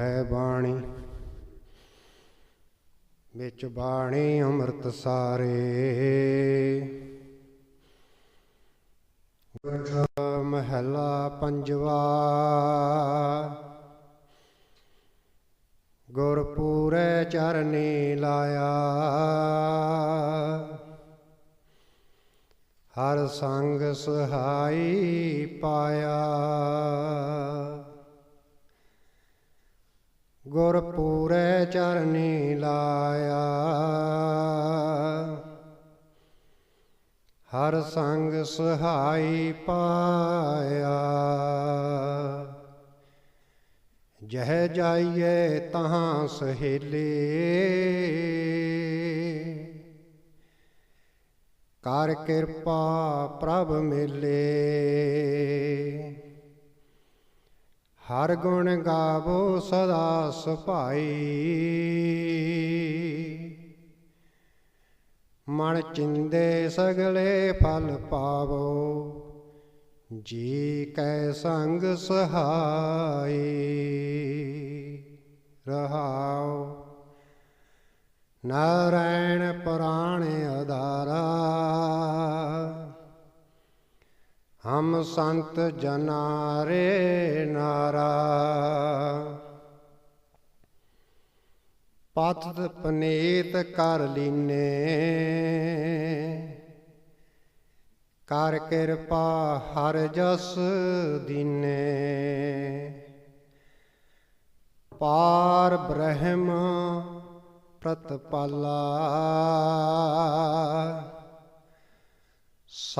ਹੈ ਬਾਣੀ। ਵਿੱਚ ਬਾਣੀ ਅੰਮ੍ਰਿਤ ਸਾਰੇ। ਮਹਲਾ ਪੰਜਵਾ। ਗੁਰਪੂਰੇ ਚਰਨੀ ਲਾਇਆ। ਹਰ ਸੰਗ ਸਹਾਈ ਪਾਇਆ। ਗੁਰ ਪੂਰੇ ਚਰਨੀ ਲਾਇਆ। ਹਰ ਸੰਗ ਸਹਾਈ ਪਾਇਆ। ਜਹ ਜਾਈਏ ਤਹਾਂ ਸਹੇਲੇ। ਕਰ ਕਿਰਪਾ ਪ੍ਰਭ ਮਿਲੇ। ਹਰ ਗੁਣ ਗਾਵੋ ਸਦਾ ਸੁਭਾਈ। ਮਨ ਚਿੰਦੇ ਸਗਲੇ ਫਲ ਪਾਵੋ, ਜੀ ਕੈ ਸੰਗ ਸਹਾਈ। ਰਹਾਓ, ਨਾਰਾਇਣ ਪੁਰਾਣ ਅਦਾਰਾ ਸੰਤ ਜਨਾਰੇ ਨਾਰਾ। ਪਤਿਤ ਪਨੀਤ ਕਰ ਲੀਨੇ। ਕਰ ਕਿਰਪਾ ਹਰ ਜਸ ਦੀਨੇ। ਪਾਰ ਬ੍ਰਹਮ ਪ੍ਰਤਪਾਲਾ।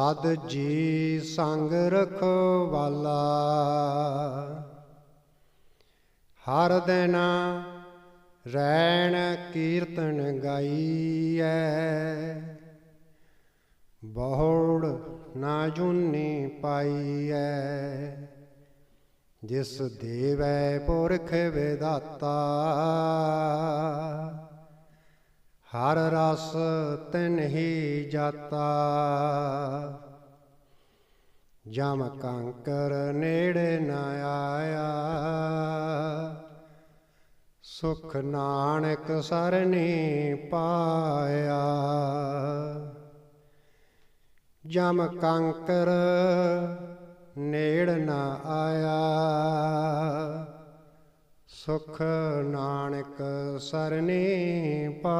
ਸਦ ਜੀ ਸੰਗ ਰਖਵਾਲਾ। ਹਰ ਦਿਨ ਰੈਣ ਕੀਰਤਨ ਗਾਈਐ। ਬਹੁੜ ਨਾ ਜੁਨੀ ਪਾਈਐ। ਜਿਸ ਦੇਵੈ ਪੁਰਖ ਵਿਦਾਤਾ ਹਰ ਰਸ ਤਿਨ ਜਾਤਾ। ਜਮ ਕੰਕਰ ਨੇੜੇ ਨ ਆਇਆ। ਸੁਖ ਨਾਨਕ ਸਰਨੀ ਪਾਇਆ। ਜਮ ਕੰਕਰ ਨੇੜ ਨ ਆਇਆ। ਸੁਖ ਨਾਨਕ ਸਰਨੀ ਪਾਇਆ